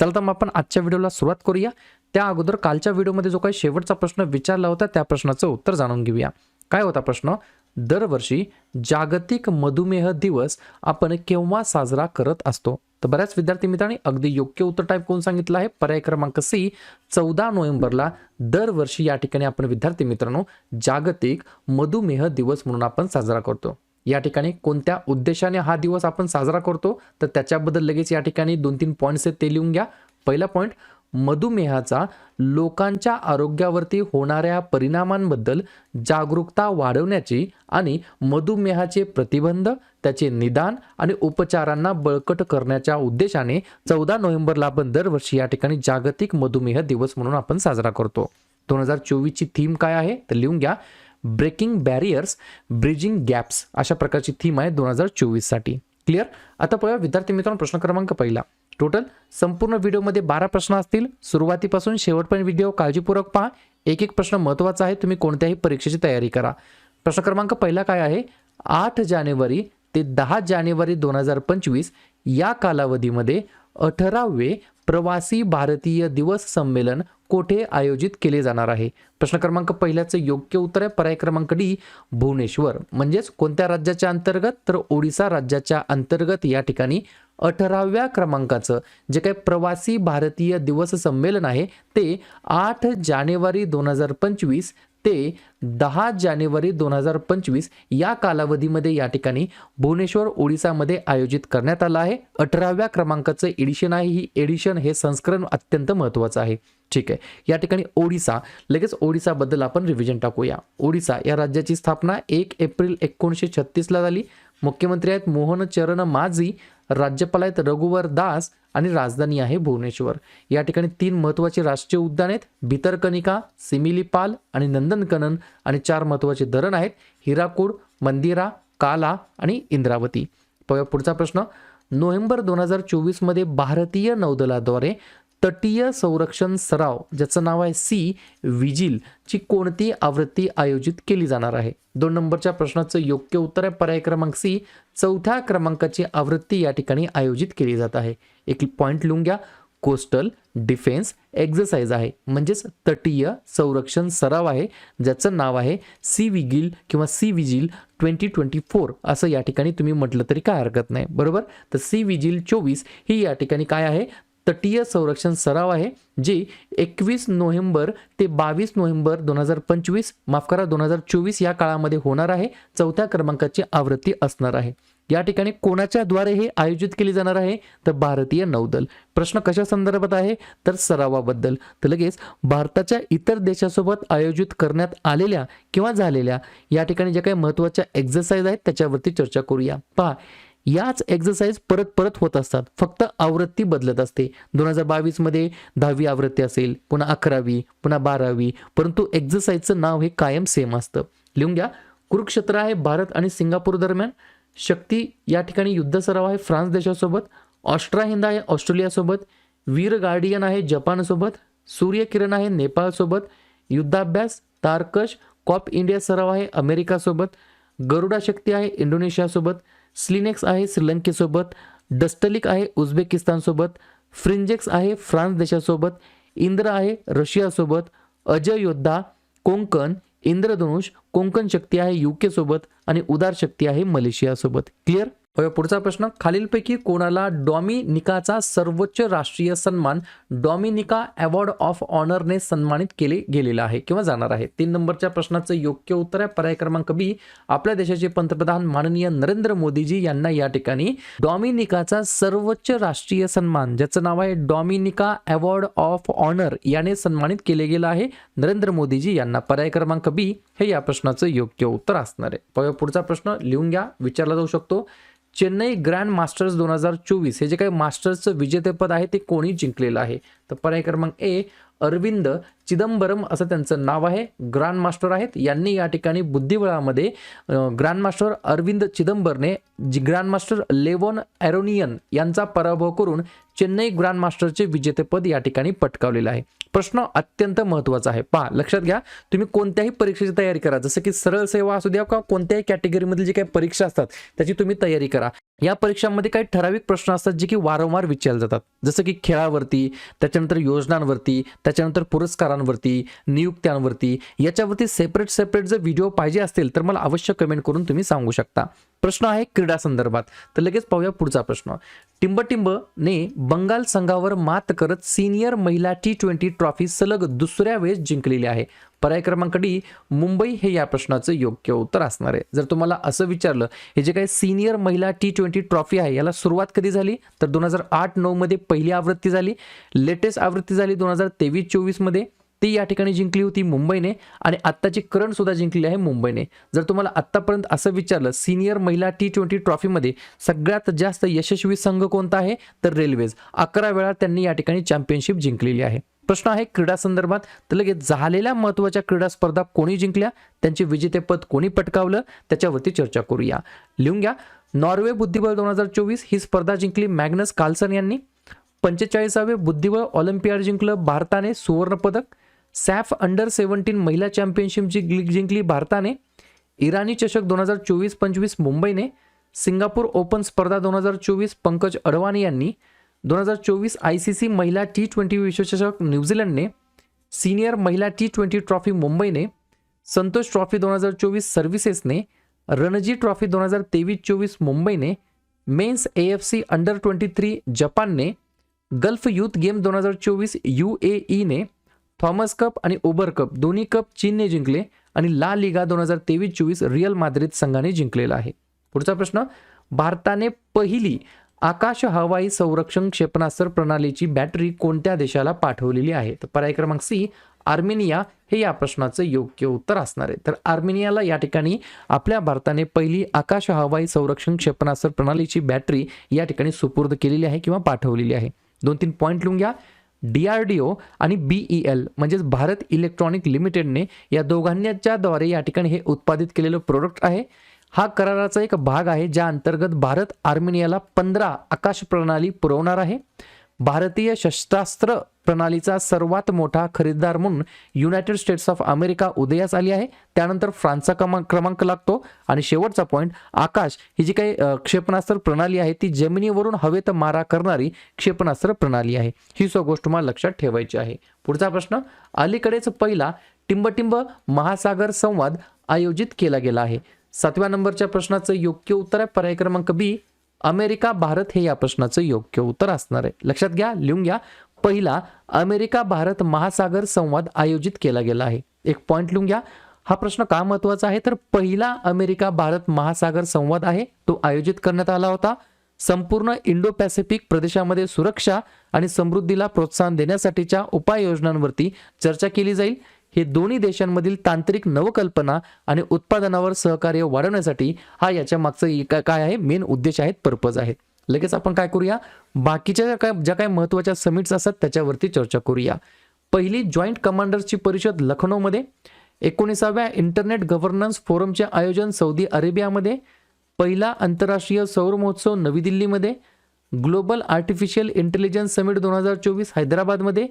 चला तर मग आपण आजच्या व्हिडिओला सुरुवात करूया. त्या अगोदर कालच्या व्हिडिओमध्ये जो काही शेवटचा प्रश्न विचारला होता त्या प्रश्नाचं उत्तर जाणून घेऊया. काय होता प्रश्न? दरवर्षी जागतिक मधुमेह दिवस आपण केव्हा साजरा करत असतो? तर बऱ्याच विद्यार्थी मित्रांनी अगदी योग्य उत्तर टाईप करून सांगितलं आहे? पर्याय क्रमांक सी चौदा नोव्हेंबरला दरवर्षी या ठिकाणी आपण विद्यार्थी मित्रांनो जागतिक मधुमेह दिवस म्हणून आपण साजरा करतो. या ठिकाणी कोणत्या उद्देशाने हा दिवस आपण साजरा करतो तर त्याच्याबद्दल लगेच या ठिकाणी दोन तीन पॉईंट्स आहेत ते लिहून घ्या. पहिला पॉईंट मधुमेहाचा लोकांच्या आरोग्यावरती होणाऱ्या परिणामांबद्दल जागरूकता वाढवण्याची आणि मधुमेहाचे प्रतिबंध त्याचे निदान आणि उपचारांना बळकट करण्याच्या उद्देशाने चौदा नोव्हेंबरला आपण दरवर्षी या ठिकाणी जागतिक मधुमेह दिवस म्हणून आपण साजरा करतो. दोन हजार चोवीसची थीम काय आहे? तर लिहून घ्या. ब्रेकिंग बॅरियर्स ब्रिजिंग गॅप्स अशा प्रकारची थीम आहे दोन हजार चोवीससाठी क्लिअर आता पहा विद्यार्थी मित्रांनो प्रश्न क्रमांक पहिला. टोटल संपूर्ण व्हिडिओमध्ये बारा प्रश्न असतील. सुरुवातीपासून शेवटपर्यंत व्हिडिओ काळजीपूर्वक पहा. एक एक प्रश्न महत्त्वाचा आहे. तुम्ही कोणत्याही परीक्षेची तयारी करा. प्रश्न क्रमांक पहिला काय आहे? आठ जानेवारी ते दहा जानेवारी दोन हजार पंचवीस या कालावधीमध्ये अठरावे प्रवासी भारतीय दिवस संमेलन कोठे आयोजित केले जाणार आहे? प्रश्न क्रमांक पहिल्याचं योग्य उत्तर आहे. पर्याय क्रमांक डी भुवनेश्वर. म्हणजेच कोणत्या राज्याच्या अंतर्गत? तर ओडिसा राज्याच्या अंतर्गत या ठिकाणी अठराव्या क्रमांकाचं जे काही प्रवासी भारतीय दिवस संमेलन आहे ते आठ जानेवारी दोन हजार पंचवीस ते दहा जानेवारी दोन हजार पंचवीस या कालावधीमध्ये या ठिकाणी भुवनेश्वर ओडिसामध्ये आयोजित करण्यात आलं आहे. अठराव्या क्रमांकाचं एडिशन आहे. ही एडिशन हे संस्करण अत्यंत महत्त्वाचं आहे. ठीक आहे. या ठिकाणी ओडिसा लगेच ओडिसाबद्दल आपण रिव्हिजन टाकूया. ओडिसा या राज्याची स्थापना एक एप्रिल एकोणीसशे छत्तीसला झाली. मुख्यमंत्री आहेत मोहन चरण माझी राज्यपाल आहेत रघुवर दास आणि राजधानी आहे भुवनेश्वर. या ठिकाणी तीन महत्त्वाचे राष्ट्रीय उद्यान आहेत. भितरकनिका सिमिलीपाल आणि नंदनकनन आणि चार महत्त्वाचे धरण आहेत. हिराकूड मंदिरा काला आणि इंद्रावती. पुढचा प्रश्न. नोव्हेंबर दोन हजार चोवीसमध्ये भारतीय नौदलाद्वारे तटीय संरक्षण सराव ज्याचं नाव आहे सी विजिल ची कोणती आवृत्ती आयोजित केली जाणार आहे? दोन नंबरच्या प्रश्नाचं योग्य उत्तर आहे पर्याय क्रमांक सी. चौथ्या क्रमांकाची आवृत्ती या ठिकाणी आयोजित केली जात आहे. एक पॉईंट लिहून घ्या. कोस्टल डिफेन्स एक्झरसाइज आहे. म्हणजेच तटीय संरक्षण सराव आहे ज्याचं नाव आहे सी विगिल किंवा C vigil twenty twenty four. असं या ठिकाणी तुम्ही म्हटलं तरी काय हरकत नाही. बरोबर? तर सी विजिल चोवीस ही या ठिकाणी काय आहे? तटीय संरक्षण सराव आहे जे एकवीस नोव्हेंबर ते बावीस नोव्हेंबर दोन हजार पंचवीस माफ करा दोन हजार चोवीस या काळामध्ये होणार आहे. चौथ्या क्रमांकाची आवृत्ती असणार आहे. या ठिकाणी कोणाच्या द्वारे हे आयोजित केले जाणार आहे? तर भारतीय नौदल. प्रश्न कशा संदर्भात आहे? तर सरावाबद्दल. तर लगेच भारताच्या इतर देशासोबत आयोजित करण्यात आलेल्या किंवा झालेल्या या ठिकाणी ज्या काही महत्त्वाच्या एक्झरसाइज आहेत त्याच्यावरती चर्चा करूया. पहा याच एक्झरसाइज परत परत होत असतात. फक्त आवृत्ती बदलत असते. दोन हजार बावीसमध्ये दहावी आवृत्ती असेल पुन्हा अकरावी पुन्हा बारावी परंतु एक्झरसाइजचं नाव हे कायम सेम असतं. लिहून घ्या. कुरुक्षेत्र आहे भारत आणि सिंगापूर दरम्यान. शक्ती या ठिकाणी युद्ध सराव आहे फ्रान्स देशासोबत. ऑस्ट्रा हिंद आहे ऑस्ट्रेलियासोबत. वीर गार्डियन आहे जपानसोबत. सूर्यकिरण आहे नेपाळसोबत. युद्धाभ्यास तारकश कॉप इंडिया सराव आहे अमेरिकासोबत. गरुडा शक्ती आहे इंडोनेशियासोबत. स्लिनेक्स आहे श्रीलंकेसोबत डस्टलिक आहे उझबेकिस्तानसोबत फ्रिंजेक्स आहे फ्रान्स देशासोबत इंद्र आहे रशियासोबत अजय योद्धा कोंकण इंद्रधनुष कोंकण शक्ती आहे युके सोबत आणि उदार शक्ती आहे मलेशियासोबत. क्लिअर पुढचा प्रश्न. खालीलपैकी कोणाला डॉमिनिकाचा सर्वोच्च राष्ट्रीय सन्मान डॉमिनिका अवॉर्ड ऑफ ऑनरने सन्मानित केले गेलेला आहे किंवा जाणार आहे? तीन नंबरच्या प्रश्नाचं योग्य उत्तर आहे. पर्याय क्रमांक बी. आपल्या देशाचे पंतप्रधान माननीय नरेंद्र मोदीजी यांना या ठिकाणी डॉमिनिकाचा सर्वोच्च राष्ट्रीय सन्मान ज्याचं नाव आहे डॉमिनिका अवॉर्ड ऑफ ऑनर याने सन्मानित केले गेलं आहे नरेंद्र मोदीजी यांना. पर्याय क्रमांक बी. हे या प्रश्नाचं योग्य उत्तर असणार आहे. पुढचा प्रश्न लिहून घ्या. विचारला जाऊ शकतो. चेन्नई ग्रँड मास्टर्स दोन हजार चोवीस हे जे काही मास्टर्सचं विजेतेपद आहे ते कोणी जिंकलेलं आहे? तर पर्याय क्रमांक ए अरविंद चिदंबरम असं त्यांचं नाव आहे. ग्रँड मास्टर आहेत. यांनी या ठिकाणी बुद्धिबळामध्ये ग्रँड मास्टर अरविंद चिदंबरने जी ग्रँड मास्टर लेवॉन ॲरोनियन यांचा पराभव करून चेन्नई ग्रँड मास्टरचे विजेतेपद या ठिकाणी पटकावलेलं आहे. प्रश्न अत्यंत महत्त्वाचा आहे. पहा लक्षात घ्या तुम्ही कोणत्याही परीक्षेची तयारी करा. जसं की सरळ सेवा असू द्या किंवा कोणत्याही कॅटेगरीमधील जे काही परीक्षा असतात त्याची तुम्ही तयारी करा. या परीक्षांमध्ये काही ठराविक प्रश्न असतात जे की वारंवार विचारले जातात. जसं की खेळावरती त्याच्यानंतर योजनांवरती त्याच्यानंतर पुरस्कार पुरस्कारांवरती नियुक्त्यांवरती याच्यावरती सेपरेट सेपरेट जर व्हिडिओ पाहिजे असतील तर मला अवश्य कमेंट करून तुम्ही सांगू शकता. प्रश्न आहे क्रीडा संदर्भात. तर लगेच पाहूया पुढचा प्रश्न. टिंबटिंबने बंगाल संघावर मात करत सिनियर महिला टी ट्वेंटी ट्रॉफी सलग दुसऱ्या वेळेस जिंकलेली आहे. पर्याय क्रमांक डी मुंबई हे या प्रश्नाचं योग्य उत्तर असणार आहे. जर तुम्हाला असं विचारलं हे जे काही सिनियर महिला टी ट्वेंटी ट्रॉफी आहे याला सुरुवात कधी झाली? तर दोन हजार आठ नऊमध्ये पहिली आवृत्ती झाली. लेटेस्ट आवृत्ती झाली दोन हजार तेवीस चोवीसमध्ये ती या ठिकाणी जिंकली होती मुंबईने आणि आत्ताची करणसुद्धा जिंकली आहे मुंबईने. जर तुम्हाला आत्तापर्यंत असं विचारलं सिनियर महिला टी ट्वेंटी ट्रॉफीमध्ये सगळ्यात जास्त यशस्वी संघ कोणता आहे? तर रेल्वेज. अकरा वेळा त्यांनी या ठिकाणी चॅम्पियनशिप जिंकलेली आहे. प्रश्न आहे क्रीडा संदर्भात तर लगेच झालेल्या महत्त्वाच्या क्रीडा स्पर्धा कोणी जिंकल्या? त्यांचे विजेतेपद कोणी पटकावलं? त्याच्यावरती चर्चा करूया. लिहून घ्या. नॉर्वे बुद्धिबळ दोन हजार चोवीस ही स्पर्धा जिंकली मॅग्नस कार्लसन यांनी. पंचेचाळीसावे बुद्धिबळ ऑलिम्पियाड जिंकलं भारताने सुवर्णपदक. सॅफ अंडर सेव्हन्टीन महिला चॅम्पियनशिप जी जिंकली भारताने इराणी चषक दोन हजार चोवीस पंचवीस मुंबईने सिंगापूर ओपन स्पर्धा दोन हजार चोवीस पंकज अडवाणी यांनी दोन हजार चोवीस आय सी सी महिला टी ट्वेंटी विश्वचषक न्यूझीलंडने सिनियर महिला टी ट्वेंटी ट्रॉफी मुंबईने संतोष ट्रॉफी दोन हजार चोवीस सर्व्हिसेसने रणजी ट्रॉफी दोन हजार तेवीस चोवीस मुंबईने men's A F C under twenty three जपानने गल्फ यूथ गेम दोन हजार चोवीस यू ए ईने थॉमस कप आणि ओबर कप दोन्ही कप चीनने जिंकले आणि ला लिगा दोन हजार तेवीस चोवीस रिअल माद्रिद संघाने जिंकलेला आहे. पुढचा प्रश्न भारताने पहिली आकाश हवाई संरक्षण क्षेपणास्त्र प्रणालीची बॅटरी कोणत्या देशाला पाठवलेली आहे? तर पर्याय क्रमांक सी आर्मेनिया. हे या प्रश्नाचं योग्य उत्तर असणार आहे. तर आर्मेनियाला या ठिकाणी आपल्या भारताने पहिली आकाश हवाई संरक्षण क्षेपणास्त्र प्रणालीची बॅटरी या ठिकाणी सुपूर्द केलेली आहे किंवा पाठवलेली आहे. दोन तीन पॉईंट लिहून घ्या. डी आर डी ओ आणि बीई एल म्हणजेच भारत इलेक्ट्रॉनिक लिमिटेडने या दोघांच्याद्वारे द्वारे या ठिकाणी हे उत्पादित केलेलं प्रोडक्ट आहे. हा कराराचा एक भाग आहे ज्या अंतर्गत भारत आर्मेनियाला पंधरा आकाश प्रणाली पुरवणार आहे. भारतीय शस्त्रास्त्र प्रणालीचा सर्वात मोठा खरेदीदार म्हणून युनायटेड स्टेट्स ऑफ अमेरिका उदयास आली आहे. त्यानंतर फ्रान्सचा क्रमांक क्रमांक लागतो. आणि शेवटचा पॉईंट आकाश ही जी काही क्षेपणास्त्र प्रणाली आहे ती जमिनीवरून हवेत मारा करणारी क्षेपणास्त्र प्रणाली आहे. ही सो गोष्ट मला लक्षात ठेवायची आहे. पुढचा प्रश्न अलीकडेच पहिला टिंबटिंब महासागर संवाद आयोजित केला गेला आहे. सातव्या नंबरच्या प्रश्नाचं योग्य उत्तर आहे. पर्याय क्रमांक बी अमेरिका भारत हे या प्रश्नाचं योग्य उत्तर असणार आहे. लक्षात घ्या लिहून घ्या. पहिला अमेरिका भारत महासागर संवाद आयोजित केला गेला आहे. एक पॉईंट लिहून घ्या. हा प्रश्न का महत्त्वाचा आहे? तर पहिला अमेरिका भारत महासागर संवाद आहे. तो आयोजित करण्यात आला होता. संपूर्ण इंडो पॅसिफिक प्रदेशामध्ये सुरक्षा आणि समृद्धीला प्रोत्साहन देण्यासाठीच्या उपाययोजनांवरती चर्चा केली जाईल. हे दोन्ही देशांमधील तांत्रिक नवकल्पना आणि उत्पादनावर सहकार्य वाढवण्यासाठी हा याच्या मागचं एक- काय आहे? मेन उद्देश आहेत पर्पज आहेत. लगेच आपण काय करूया? बाकीच्या ज्या काय ज्या काही महत्त्वाच्या समिट्स असतात त्याच्यावरती चर्चा करूया. पहिली जॉईंट कमांडर्सची परिषद लखनौमध्ये एकोणीसाव्या इंटरनेट गव्हर्नन्स फोरमचे आयोजन सौदी अरेबियामध्ये पहिला आंतरराष्ट्रीय सौर महोत्सव नवी दिल्लीमध्ये ग्लोबल आर्टिफिशियल इंटेलिजन्स समिट दोन हजार चोवीस हैदराबादमध्ये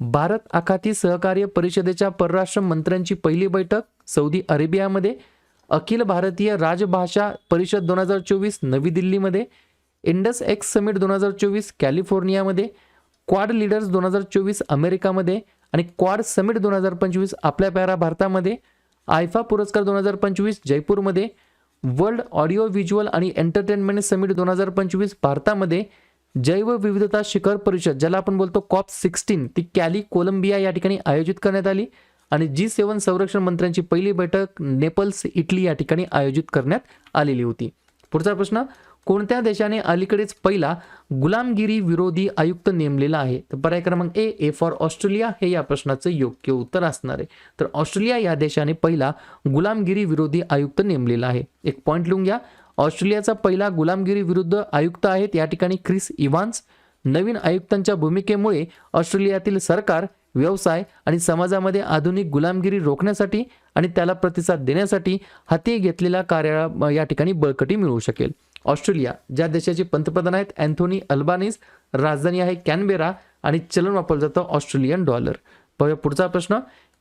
भारत आखाती सहकार्य परिषदेच्या परराष्ट्र मंत्र्यांची पहिली बैठक सौदी अरेबियामध्ये अखिल भारतीय राजभाषा परिषद दोन हजार चोवीस नवी दिल्लीमध्ये इंडस एक्स समिट दोन हजार चोवीस कॅलिफोर्नियामध्ये क्वाड लीडर्स दोन हजार चोवीस अमेरिकामध्ये आणि क्वाड समिट दोन हजार पंचवीस आपल्या प्यारा भारतामध्ये आयफा पुरस्कार दोन हजार पंचवीस जयपूरमध्ये वर्ल्ड ऑडिओ व्हिज्युअल आणि एंटरटेनमेंट समिट दोन हजार पंचवीस भारतामध्ये जैवविविधता शिखर परिषद ज्याला आपण बोलतो कॉप सिक्स्टीन ती कॅली कोलंबिया या ठिकाणी आयोजित करण्यात आली. आणि जी सेवन संरक्षण मंत्र्यांची पहिली बैठक नेपल्स इटली या ठिकाणी आयोजित करण्यात आलेली होती. पुढचा प्रश्न कोणत्या देशाने अलीकडेच पहिला गुलामगिरी विरोधी आयुक्त नेमलेला आहे? तर पर्याय क्रमांक ए ए फॉर ऑस्ट्रेलिया. हे या प्रश्नाचं योग्य उत्तर असणार आहे. तर ऑस्ट्रेलिया या देशाने पहिला गुलामगिरी विरोधी आयुक्त नेमलेला आहे. एक पॉईंट लिहून घ्या. ऑस्ट्रेलियाचा पहिला गुलामगिरी विरुद्ध आयुक्त आहेत. या ठिकाणी क्रिस इव्हान्स नवीन आयुक्तांच्या भूमिकेमुळे ऑस्ट्रेलियातील सरकार व्यवसाय आणि समाजामध्ये आधुनिक गुलामगिरी रोखण्यासाठी आणि त्याला प्रतिसाद देण्यासाठी हाती घेतलेल्या कार्याला या ठिकाणी बळकटी मिळू शकेल. ऑस्ट्रेलिया ज्या देशाचे पंतप्रधान आहेत अँथोनी अल्बानीस राजधानी आहे कॅनबेरा आणि चलन वापरलं जातं ऑस्ट्रेलियन डॉलर. पुढचा प्रश्न.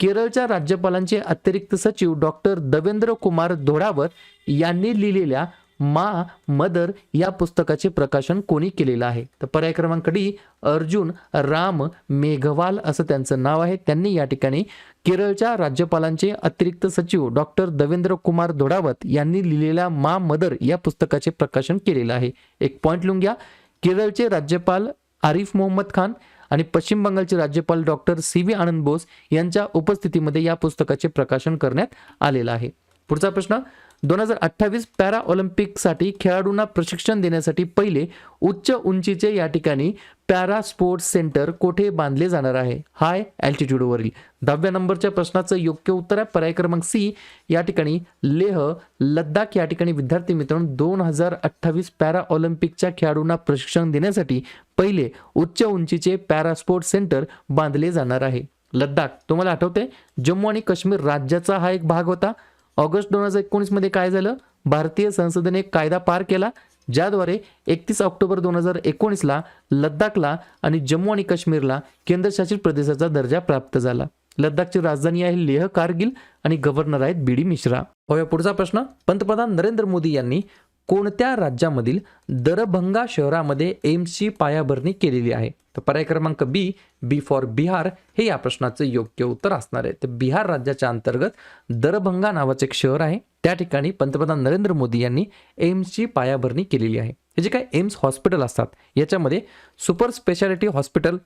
केरळच्या राज्यपालांचे अतिरिक्त सचिव डॉक्टर देवेंद्र कुमार धोडावर यांनी लिहिलेल्या मा मदर या पुस्तकाचे प्रकाशन कोणी केलेलं आहे? तर पर्याय क्रमांक डी अर्जुन राम मेघवाल असं त्यांचं नाव आहे. त्यांनी या ठिकाणी केरळच्या राज्यपालांचे अतिरिक्त सचिव डॉक्टर दवेंद्र कुमार धोडावत यांनी लिहिलेल्या मा मदर या पुस्तकाचे प्रकाशन केलेलं आहे. एक पॉईंट लिहून घ्या. केरळचे राज्यपाल आरिफ मोहम्मद खान आणि पश्चिम बंगालचे राज्यपाल doctor C V Ananda Bose यांच्या उपस्थितीमध्ये या पुस्तकाचे प्रकाशन करण्यात आलेलं आहे. पुढचा प्रश्न दोन हजार अठ्ठावीस पॅरा ऑलिम्पिकसाठी खेळाडूंना प्रशिक्षण देण्यासाठी पहिले उच्च उंचीचे या ठिकाणी पॅरा स्पोर्ट्स सेंटर कोठे बांधले जाणार आहे? हाय अल्टिट्यूडवरील. दहाव्या नंबरच्या प्रश्नाचं योग्य उत्तर आहे. पर्याय क्रमांक सी. या ठिकाणी लेह लद्दाख या ठिकाणी विद्यार्थी मित्रांनो दोन हजार अठ्ठावीस पॅरा ऑलिम्पिकच्या खेळाडूंना प्रशिक्षण देण्यासाठी पहिले उच्च उंचीचे पॅरा स्पोर्ट्स सेंटर बांधले जाणार आहे. लद्दाख तुम्हाला आठवते जम्मू आणि काश्मीर राज्याचा हा एक भाग होता. ऑगस्ट दोन हजार एकोणीसमध्ये काय झालं? भारतीय संसदेने एक कायदा पार केला ज्याद्वारे एकतीस ऑक्टोबर दोन हजार एकोणीसला लद्दाखला आणि जम्मू आणि काश्मीरला केंद्रशासित प्रदेशाचा दर्जा प्राप्त झाला. लद्दाखची राजधानी आहे लेह कारगिल आणि गव्हर्नर आहेत बी डी मिश्रा. होय पुढचा प्रश्न. पंतप्रधान नरेंद्र मोदी यांनी कोणत्या राज्यामधील दरभंगा शहरामध्ये एम्सची पायाभरणी केलेली आहे? तर पर्याय क्रमांक बी बी फॉर बिहार. हे या प्रश्नाचं योग्य उत्तर असणार आहे. तर बिहार राज्याच्या अंतर्गत दरभंगा नावाचं एक शहर आहे. त्या ठिकाणी पंतप्रधान नरेंद्र मोदी यांनी एम्सची पायाभरणी केलेली आहे. हे जे काय एम्स हॉस्पिटल असतात याच्यामध्ये super speciality hospital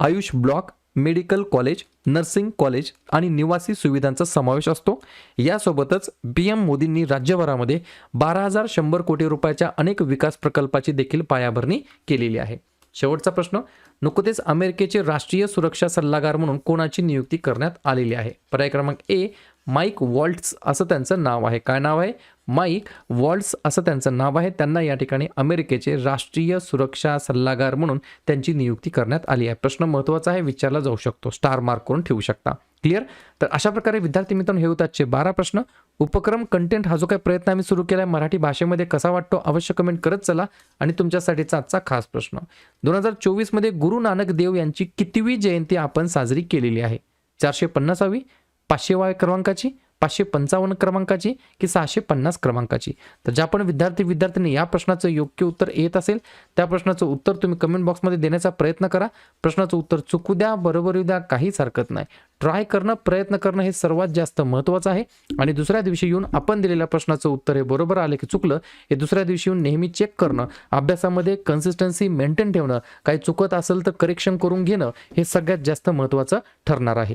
AYUSH block medical college nursing college आणि निवासी सुविधांचा समावेश असतो. यासोबतच पी एम मोदींनी राज्यभरामध्ये बारा हजार शंभर कोटी रुपयाच्या अनेक विकास प्रकल्पाची देखील पायाभरणी केलेली आहे. शेवटचा प्रश्न नुकतेच अमेरिकेचे राष्ट्रीय सुरक्षा सल्लागार म्हणून कोणाची नियुक्ती करण्यात आलेली आहे? पर्याय क्रमांक ए माईक वॉल्ट्स असं त्यांचं नाव आहे. काय नाव आहे? माईक वॉल्स असं त्यांचं नाव आहे. त्यांना या ठिकाणी अमेरिकेचे राष्ट्रीय सुरक्षा सल्लागार म्हणून त्यांची नियुक्ती करण्यात आली आहे. प्रश्न महत्त्वाचा आहे विचारला जाऊ शकतो. स्टार मार्क करून ठेवू शकता. क्लिअर? तर अशा प्रकारे विद्यार्थी मित्रांनो हे होत आजचे बारा प्रश्न. उपक्रम कंटेंट हा जो काही प्रयत्न आम्ही सुरू केला आहे मराठी भाषेमध्ये कसा वाटतो अवश्य कमेंट करत चला. आणि तुमच्यासाठीचा आजचा खास प्रश्न. दोन हजार चोवीसमध्ये गुरु नानक देव यांची कितवी जयंती आपण साजरी केलेली आहे? चारशे पन्नासावी? पाचशेवा क्रमांकाची? पाचशे पंचावन्न क्रमांकाची की सहाशे पन्नास क्रमांकाची. तर ज्या पण विद्यार्थी विद्यार्थ्यांनी या प्रश्नाचं योग्य उत्तर येत असेल त्या प्रश्नाचं उत्तर तुम्ही कमेंट बॉक्समध्ये देण्याचा प्रयत्न करा. प्रश्नाचं उत्तर चुकू द्या बरोबर येऊ द्या काहीच हरकत नाही. ट्राय करणं प्रयत्न करणं हे सर्वात जास्त महत्त्वाचं आहे. आणि दुसऱ्या दिवशी येऊन आपण दिलेल्या प्रश्नाचं उत्तर हे बरोबर आलं की चुकलं हे दुसऱ्या दिवशी येऊन नेहमी चेक करणं अभ्यासामध्ये कन्सिस्टन्सी मेंटेन ठेवणं काही चुकत असेल तर करेक्शन करून घेणं हे सगळ्यात जास्त महत्त्वाचं ठरणार आहे.